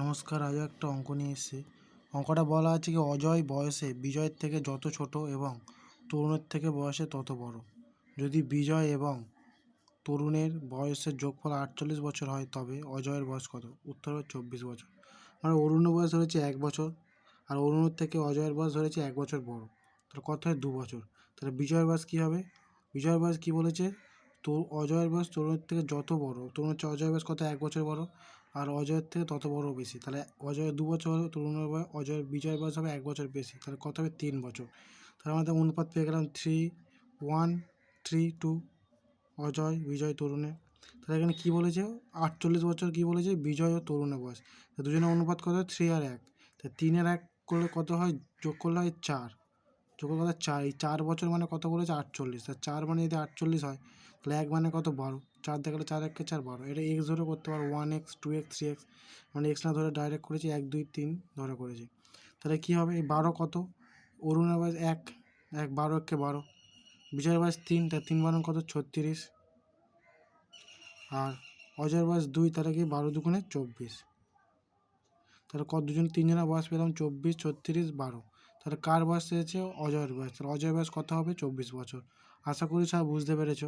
নমস্কার, আজ একটা অঙ্ক নিয়ে এসেছি। অঙ্কটা বলা আছে কি, অজয় বয়সে বিজয়ের থেকে যত ছোট এবং তরুণের থেকে বয়সে তত বড়। যদি বিজয় এবং তরুণের বয়সের যোগফল আটচল্লিশ বছর হয়, তবে অজয়ের বয়স কত? উত্তর হবে চব্বিশ বছর। মানে অরুণের বয়স ধরেছে এক বছর, আর অরুণের থেকে অজয়ের বয়স ধরেছে এক বছর বড়। তাহলে কত হয়? দু বছর। তাহলে বিজয়ের বয়স কী হবে? বিজয়ের বয়স কী বলেছে? তো অজয়ের বয়স তরুণের থেকে যত বড়, তরুণের চেয়ে অজয়ের বয়স কত? এক বছর বড়। আর অজয়ের থেকে তত বড় বেশি। তাহলে অজয় দু বছর হলে তরুণের বয়স অজয়ের বিজয় বয়স হবে এক বছর বেশি। তাহলে কত হবে? তিন বছর। তাহলে আমাদের অনুপাত পেয়ে গেলাম three one three two Ajay, Bijoy, তরুণের। তাহলে এখানে কী বলেছে? আটচল্লিশ বছর কী বলেছে? বিজয় ও তরুণের বয়স। দুজনের অনুপাত কত? হয় থ্রি আর এক। তা তিনের এক করলে কত হয়? যোগ করলে হয় চার। যোগ হয় চার, এই চার বছর মানে কত বলেছে? আটচল্লিশ। তা চার মানে যদি আটচল্লিশ হয়, তাহলে এক মানে কত বারো চার দেখালে চার এককে চার বারো এটা এক্স ধরে করতে পারো one x two x three x মানে এক্স না ধরে ডাইরেক্ট করেছি, এক, দুই, তিন ধরে করেছি। তাহলে কী হবে? এই বারো কত? অরুণের বয়স এক এক বারো একে বারো। বিজয়ের বয়স তিন তা তিন বারো কত? ছত্রিশ। আর অজয়ের বয়স দুই, তাহলে কি বারো দুগুণে চব্বিশ। তাহলে কত দুজন তিনজনের বয়স পেলাম? চব্বিশ, ছত্রিশ, বারো। তাহলে কার বয়স হয়েছে? অজয়ের বয়স। তাহলে অজয়ের বয়স কত হবে? চব্বিশ বছর। আশা করি সব বুঝতে পেরেছ।